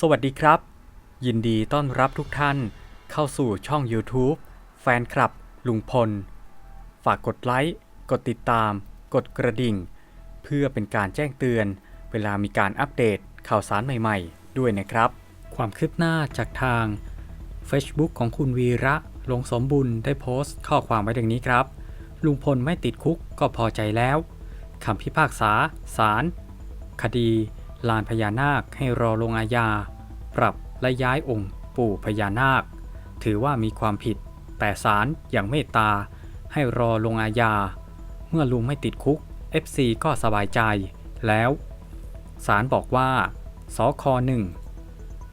สวัสดีครับ ยินดีต้อนรับทุกท่านเข้าสู่ช่อง YouTube แฟนคลับ ลุงพล ฝากกดไลค์ กดติดตาม กดกระดิ่ง เพื่อเป็นการแจ้งเตือน เวลามีการอัปเดตข่าวสารใหม่ๆ ด้วยนะครับ ความคืบหน้าจากทาง Facebook ของคุณวีระลงสมบุญได้โพสต์ข้อความไว้ดังนี้ครับ ลุงพลไม่ติดคุกก็พอใจแล้วคำพิพากษาศาลคดี ลานพญานาคให้รอลงอาญา ปรับและย้ายองค์ปู่พญานาค ถือว่ามีความผิด แต่ศาลอย่างเมตตา ให้รอลงอาญา เมื่อลุงไม่ติดคุก FC ก็สบายใจแล้วศาลบอกว่าสคหนึ่ง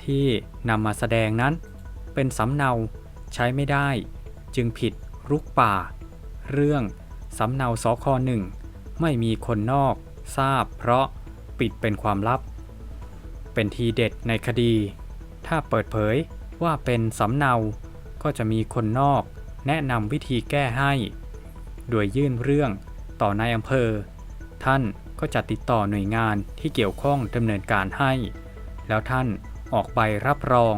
ที่นำมาแสดงนั้น เป็นสำเนาใช้ไม่ได้ จึงผิดรุกป่า เรื่องสำเนาสคหนึ่งไม่มีคนนอกทราบเพราะ ปิดเป็นความลับ เป็นทีเด็ดในคดี ถ้าเปิดเผยว่าเป็นสำเนา ก็จะมีคนนอก แนะนำวิธีแก้ให้ โดยยื่นเรื่องต่อนายอำเภอ ท่านก็จะติดต่อหน่วยงานที่เกี่ยวข้องดำเนินการให้ แล้วท่านออกใบรับรอง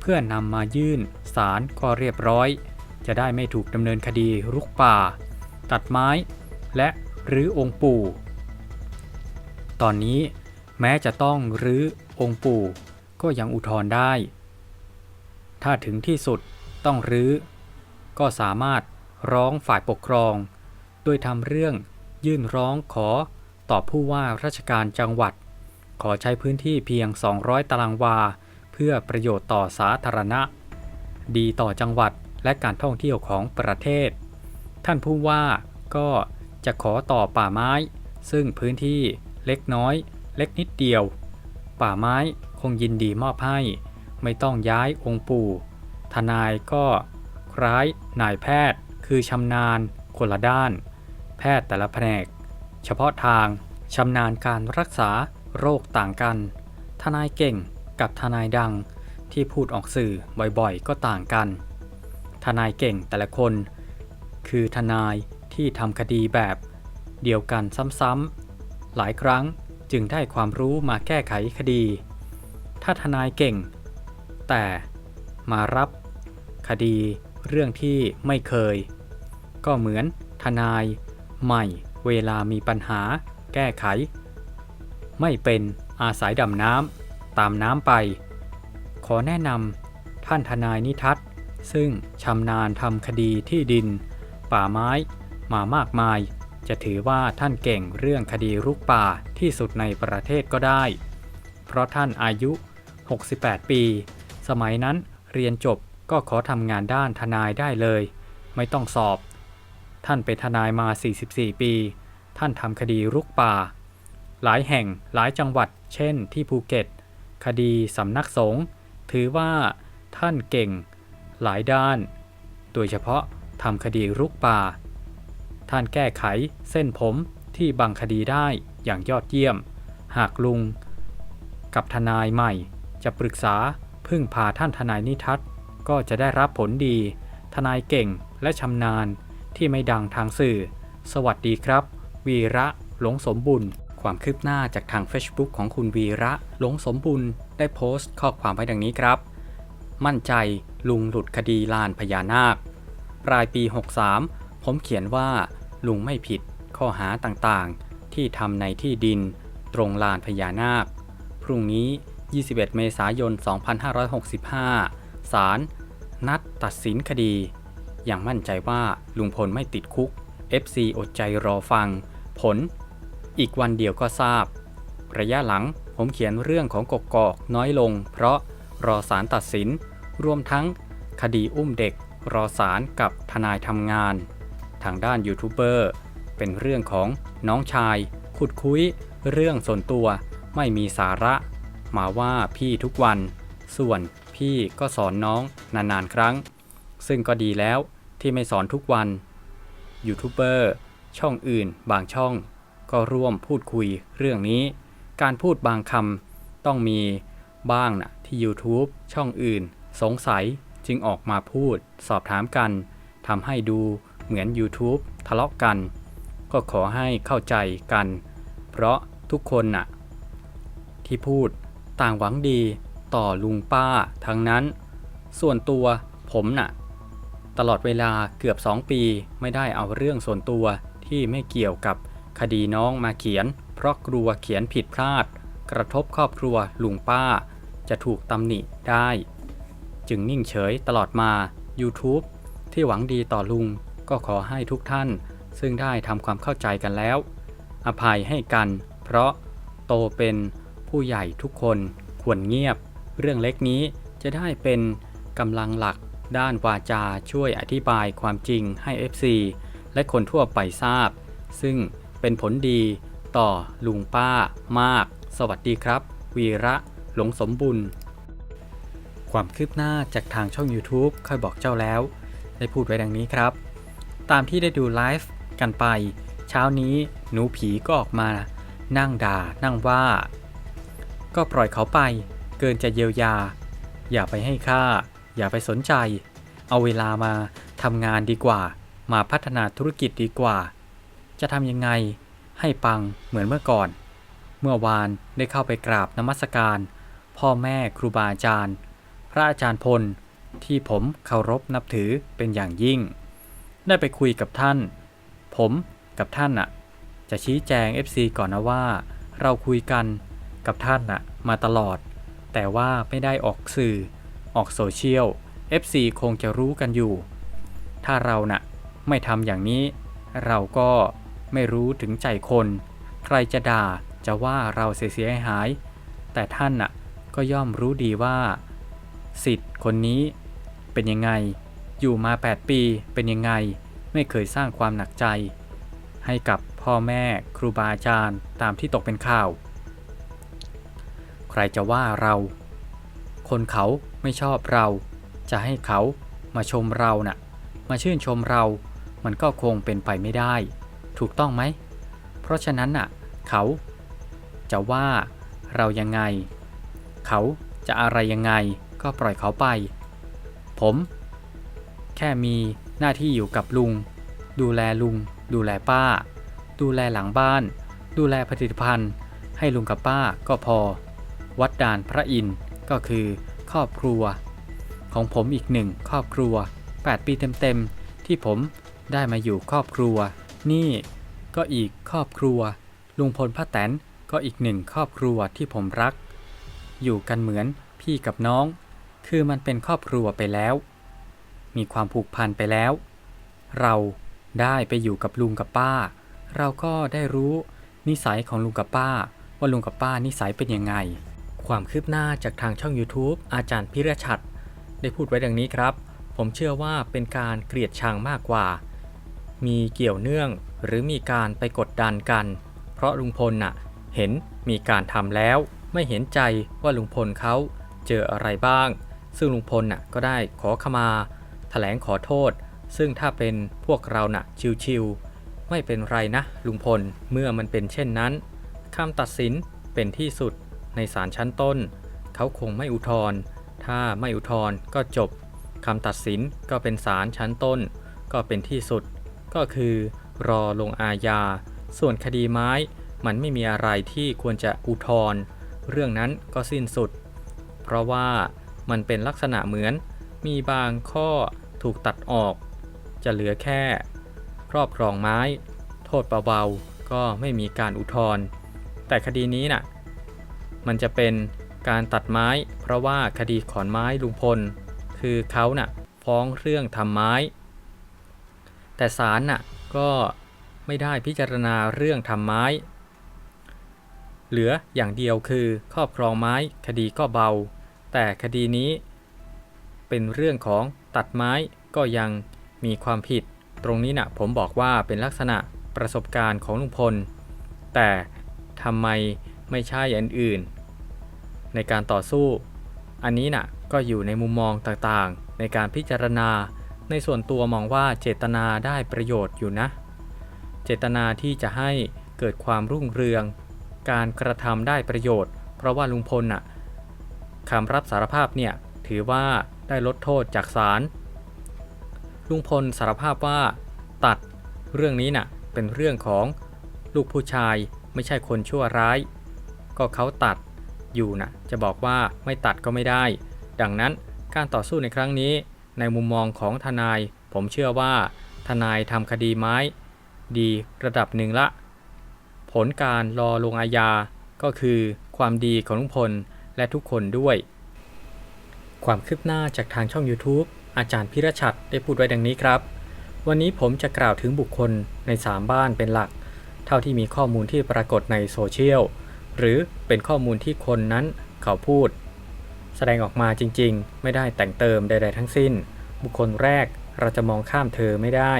เพื่อนำมายื่นศาลก็เรียบร้อย จะได้ไม่ถูกดำเนินคดีรุกป่า ตัดไม้ และหรือองค์ปู่ ตอนนี้แม้จะต้องรื้อองค์ปู่ก็ยังอุทธรณ์ได้ ถ้าถึงที่สุดต้องรื้อ ก็สามารถร้องฝ่ายปกครอง โดยทำเรื่องยื่นร้องขอต่อผู้ว่าราชการจังหวัด ขอใช้พื้นที่เพียง 200 ตารางวา เพื่อประโยชน์ต่อสาธารณะ ดีต่อจังหวัดและการท่องเที่ยวของประเทศ ท่านผู้ว่าก็จะขอต่อป่าไม้ ซึ่งพื้นที่ เล็กน้อย เล็กนิดเดียว ป่าไม้คงยินดีมอบให้ ไม่ต้องย้ายองค์ปู่ ทนายก็คล้ายนายแพทย์คือชำนาญคนละด้าน แพทย์แต่ละแผนก เฉพาะทางชำนาญการรักษาโรคต่างกัน ทนายเก่งกับทนายดังที่พูดออกสื่อบ่อยๆ ก็ต่างกัน ทนายเก่งแต่ละคน คือทนายที่ทำคดีแบบ เดียวกันซ้ำๆ หลายครั้งจึงได้ความรู้มาแก้ไขคดี ถ้าทนายเก่ง แต่มารับคดีเรื่องที่ไม่เคย ก็เหมือนทนายใหม่เวลามีปัญหาแก้ไข ไม่เป็นอาศัยดำน้ำตามน้ำไป ขอแนะนำท่านทนายนิทัศน์ซึ่งชำนาญทำคดีที่ดิน ป่าไม้มามากมาย จะถือว่าท่านเก่งเรื่องคดีรุกป่าที่สุดในประเทศก็ได้ เพราะท่านอายุ 68 ปี สมัยนั้นเรียนจบก็ขอทำงานด้านทนายได้เลย ไม่ต้องสอบ ท่านเป็นทนายมา 44 ปี ท่านทำคดีรุกป่า หลายแห่งหลายจังหวัด เช่น ที่ภูเก็ต คดีสำนักสงฆ์ถือว่าท่านเก่ง หลายด้าน โดยเฉพาะทำคดีรุกป่า ท่านแก้ไขเส้นผมที่บังคดีได้อย่างยอดเยี่ยม หากลุง กับทนายใหม่จะปรึกษาพึ่งพาท่านทนายนิทัศน์ก็จะได้รับผลดี ทนายเก่งและชำนาญที่ไม่ดังทางสื่อ สวัสดีครับ วีระหลงสมบุญความคืบหน้าจากทาง Facebook ของคุณวีระหลงสมบุญได้โพสต์ข้อความไว้ดังนี้ครับ มั่นใจลุงหลุดคดีลานพญานาค ปลายปี 63 ผมเขียนว่า ลุงไม่ผิดข้อหาต่างๆ ที่ทำในที่ดิน ตรงลานพญานาค พรุ่งนี้ 21 เมษายน 2565 ศาลนัดตัดสินคดี อย่างมั่นใจว่าลุงพลไม่ติดคุก FC อดใจรอฟัง ผล อีกวันเดียวก็ทราบ ระยะหลังผมเขียนเรื่องของกกอกน้อยลง เพราะรอศาลตัดสิน รวมทั้งคดีอุ้มเด็กรอศาลกับทนายทำงานางด้านยูทูบเบอร์เป็นเรื่องของน้องชาย ขุดคุย เรื่องส่วนตัว ไม่มีสาระ มาว่าพี่ทุกวัน ส่วนพี่ก็สอนน้องนานๆครั้ง ซึ่งก็ดีแล้วที่ไม่สอนทุกวันยูทูบเบอร์ช่องอื่นบางช่อง ก็ร่วมพูดคุยเรื่องนี้ การพูดบางคำต้องมีบ้างนะที่ YouTube ช่องอื่น สงสัยจึงออกมาพูดสอบถามกันทำให้ดู เหมือน YouTube ทะเลาะกัน ก็ขอให้เข้าใจกัน เพราะทุกคนน่ะ ที่พูดต่างหวังดีต่อลุงป้าทั้งนั้น ส่วนตัวผมน่ะ ตลอดเวลาเกือบ 2 ปีไม่ได้เอาเรื่องส่วนตัวที่ไม่เกี่ยวกับคดีน้องมาเขียน เพราะกลัวเขียนผิดพลาด กระทบครอบครัวลุงป้า จะถูกตำหนิได้ จึงนิ่งเฉยตลอดมา YouTube ที่หวังดีต่อลุง ก็ขอให้ทุกท่าน ซึ่งได้ทำความเข้าใจกันแล้ว อภัยให้กัน เพราะโตเป็นผู้ใหญ่ทุกคนควรเงียบ เรื่องเล็กนี้จะได้เป็นกำลังหลักด้านวาจาช่วยอธิบายความจริงให้ FC และคนทั่วไปทราบ ซึ่งเป็นผลดีต่อลุงป้ามาก สวัสดีครับ วีระหลงสมบุญความคืบหน้าจากทางช่อง YouTube ค่อยบอกเจ้าแล้ว ได้พูดไว้ดังนี้ครับ ตามที่ได้ดูไลฟ์กันไป เช้านี้หนูผีก็ออกมา นั่งด่า นั่งว่า ก็ปล่อยเขาไป เกินจะเยียวยา อย่าไปให้ค่า อย่าไปสนใจ เอาเวลามาทำงานดีกว่า มาพัฒนาธุรกิจดีกว่า จะทำยังไงให้ปังเหมือนเมื่อก่อน เมื่อวานได้เข้าไปกราบนมัสการ พ่อแม่ครูบาอาจารย์ พระอาจารย์พลที่ผมเคารพนับถือเป็นอย่างยิ่ง ได้ไปคุยกับท่าน ผมกับท่านน่ะจะชี้แจง FC ก่อนนะว่า เราคุยกันกับท่านน่ะมาตลอด แต่ว่าไม่ได้ออกสื่อ ออกโซเชียล FC คงจะรู้กันอยู่ ถ้าเราน่ะไม่ทำอย่างนี้ เราก็ไม่รู้ถึงใจคน ใครจะด่าจะว่าเราเสียหาย แต่ท่านน่ะก็ย่อมรู้ดีว่า สิทธิ์คนนี้เป็นยังไง อยู่มา 8 ปีเป็นยังไง ไม่เคยสร้างความหนักใจ ให้กับพ่อแม่ครูบาอาจารย์ตามที่ตกเป็นข่าว ใครจะว่าเรา คนเขาไม่ชอบเรา จะให้เขามาชมเราน่ะ มาชื่นชมเรา มันก็คงเป็นไปไม่ได้ ถูกต้องไหม เพราะฉะนั้นน่ะ เขาจะว่าเรายังไง เขาจะอะไรยังไงก็ปล่อยเขาไป ผม แค่มีหน้าที่อยู่กับลุง ดูแลลุง ดูแลป้า ดูแลหลังบ้าน ดูแลผลิตภัณฑ์ ให้ลุงกับป้าก็พอ วัดด่านพระอินทร์ก็คือครอบครัว ของผมอีกหนึ่งครอบครัว 8 ปีเต็มๆ ที่ผมได้มาอยู่ครอบครัว นี่ก็อีกครอบครัว ลุงพลป้าแตนก็อีกหนึ่งครอบครัวที่ผมรัก อยู่กันเหมือนพี่กับน้อง คือมันเป็นครอบครัวไปแล้ว มีความผูกพันไปแล้ว เราได้ไปอยู่กับลุงกับป้า เราก็ได้รู้นิสัยของลุงกับป้า ว่าลุงกับป้านิสัยเป็นยังไง ความคืบหน้าจากทางช่อง YouTube อาจารย์พิรชัด ได้พูดไว้ดังนี้ครับ ผมเชื่อว่าเป็นการเกลียดชังมากกว่า มีเกี่ยวเนื่องหรือมีการไปกดดันกัน เพราะลุงพลน่ะเห็นมีการทำแล้ว ไม่เห็นใจว่าลุงพลเขาเจออะไรบ้าง ซึ่งลุงพลน่ะก็ได้ขอขมา แถลงขอโทษ ซึ่งถ้าเป็นพวกเราน่ะชิวๆไม่เป็นไรนะ ลุงพลเมื่อมันเป็นเช่นนั้นคำตัดสินเป็นที่สุดในศาลชั้นต้น เขาคงไม่อุทธรณ์ถ้าไม่อุทธรณ์ก็จบคำตัดสินก็เป็นศาลชั้นต้น ก็เป็นที่สุด ก็คือ รอลงอาญา ส่วนคดีไม้มันไม่มีอะไรที่ควรจะอุทธรณ์เรื่องนั้นก็สิ้นสุด เพราะว่ามันเป็นลักษณะเหมือน มีบางข้อถูกตัดออก จะเหลือแค่ ครอบครองไม้ โทษเบาๆก็ไม่มีการอุทธรณ์แต่คดีนี้น่ะมันจะเป็นการตัดไม้ เพราะว่าคดีขอนไม้ลุงพล คือเขาน่ะฟ้องเรื่องทำไม้ แต่ศาลน่ะก็ไม่ได้พิจารณาเรื่องทำไม้ เหลืออย่างเดียวคือครอบครองไม้คดีก็เบา แต่คดีนี้ เป็นเรื่องของตัดไม้ก็ยังมีความผิด ตรงนี้นะ่ะผมบอกว่าเป็นลักษณะประสบการณ์ของลุงพล แต่ทำไมไม่ใช่อันอื่น ในการต่อสู้ อันนี้น่ะก็อยู่ในมุมมองต่างๆ ในการพิจารณา ในส่วนตัวมองว่าเจตนาได้ประโยชน์อยู่นะ เจตนาที่จะให้เกิดความรุ่งเรือง การกระทำได้ประโยชน์ เพราะว่าลุงพลน่ะคำรับสารภาพเนี่ยถือว่า ได้ลดโทษจากศาลลุงพลสารภาพว่าตัดเรื่องนี้น่ะเป็นเรื่องของลูกผู้ชายไม่ใช่คนชั่วร้าย ก็เขาตัดอยู่นะจะบอกว่าไม่ตัดก็ไม่ได้ ดังนั้นการต่อสู้ในครั้งนี้ ในมุมมองของทนาย ผมเชื่อว่า ทนายทำคดีไม้ ดีระดับหนึ่งละ ผลการรอลงอาญาก็คือความดีของลุงพลและทุกคนด้วย ความคืบหน้าจากทางช่อง YouTube อาจารย์พิรชัดได้พูดไว้ดังนี้ครับ วันนี้ผมจะกล่าวถึงบุคคลใน 3 บ้านเป็นหลัก เท่าที่มีข้อมูลที่ปรากฏในโซเชียล หรือเป็นข้อมูลที่คนนั้นเขาพูด แสดงออกมาจริงๆ ไม่ได้แต่งเติมใด ๆ ทั้งสิ้น บุคคลแรกเราจะมองข้ามเธอไม่ได้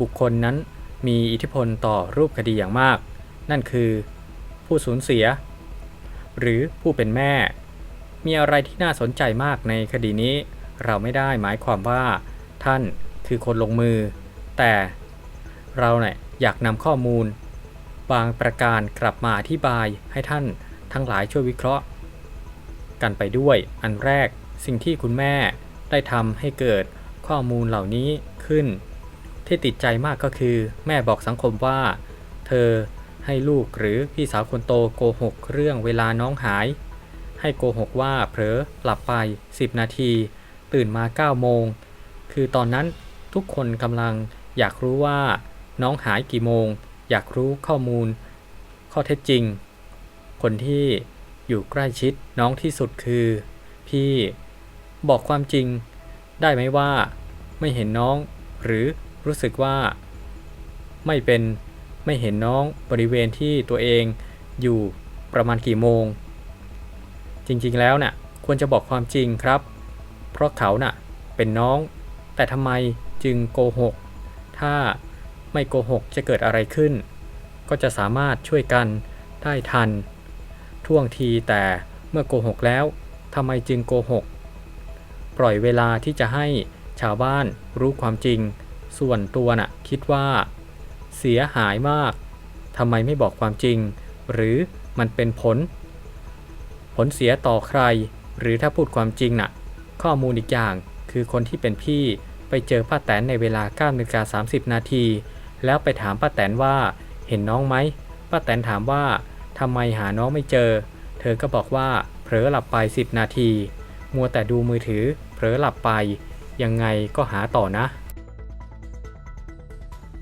บุคคลนั้นมีอิทธิพลต่อรูปคดีอย่างมาก นั่นคือ ผู้สูญเสีย หรือผู้เป็นแม่ มีอะไรที่น่าสนใจมากในคดีนี้ เราไม่ได้หมายความว่าท่านคือคนลงมือ แต่เราเนี่ยอยากนำข้อมูล บางประการกลับมาอธิบายให้ท่านทั้งหลายช่วยวิเคราะห์ กันไปด้วยอันแรกสิ่งที่คุณแม่ได้ทำให้เกิดข้อมูลเหล่านี้ขึ้น ที่ติดใจมากก็คือ แม่บอกสังคมว่า เธอให้ลูกหรือพี่สาวคนโตโกหกเรื่องเวลาน้องหาย ให้โกหกว่าเผลอหลับไป 10 นาที ตื่นมา9โมง คือตอนนั้นทุกคนกำลังอยากรู้ว่าน้องหายกี่โมง อยากรู้ข้อมูล ข้อเท็จจริง คนที่อยู่ใกล้ชิดน้องที่สุดคือ พี่บอกความจริง ได้ไหมว่าไม่เห็นน้อง หรือรู้สึกว่า ไม่เป็นไม่เห็นน้องบริเวณที่ตัวเองอยู่ประมาณกี่โมง จริงๆแล้วน่ะควรจะบอกความจริงครับ เพราะเขาน่ะเป็นน้อง แต่ทำไมจึงโกหก ถ้าไม่โกหกจะเกิดอะไรขึ้น ก็จะสามารถช่วยกันได้ทัน ท่วงทีแต่เมื่อโกหกแล้วทำไมจึงโกหก ปล่อยเวลาที่จะให้ชาวบ้านรู้ความจริง ส่วนตัวน่ะคิดว่า เสียหายมากทำไมไม่บอกความจริง หรือมันเป็นผล ลเสียต่อใคร หรือถ้าพูดความจริงน่ะ ข้อมูลอีกอย่างคือคนที่เป็นพี่ไปเจอป้าแตนในเวลา9นาฬิกา30 นาที แล้วไปถามป้าแตนว่าเห็นน้องไหมป้าแตนถามว่าทำไมหาน้องไม่เจอ เธอก็บอกว่าเผลอหลับไป 10 นาที มัวแต่ดูมือถือเผลอหลับไป ยังไงก็หาต่อนะ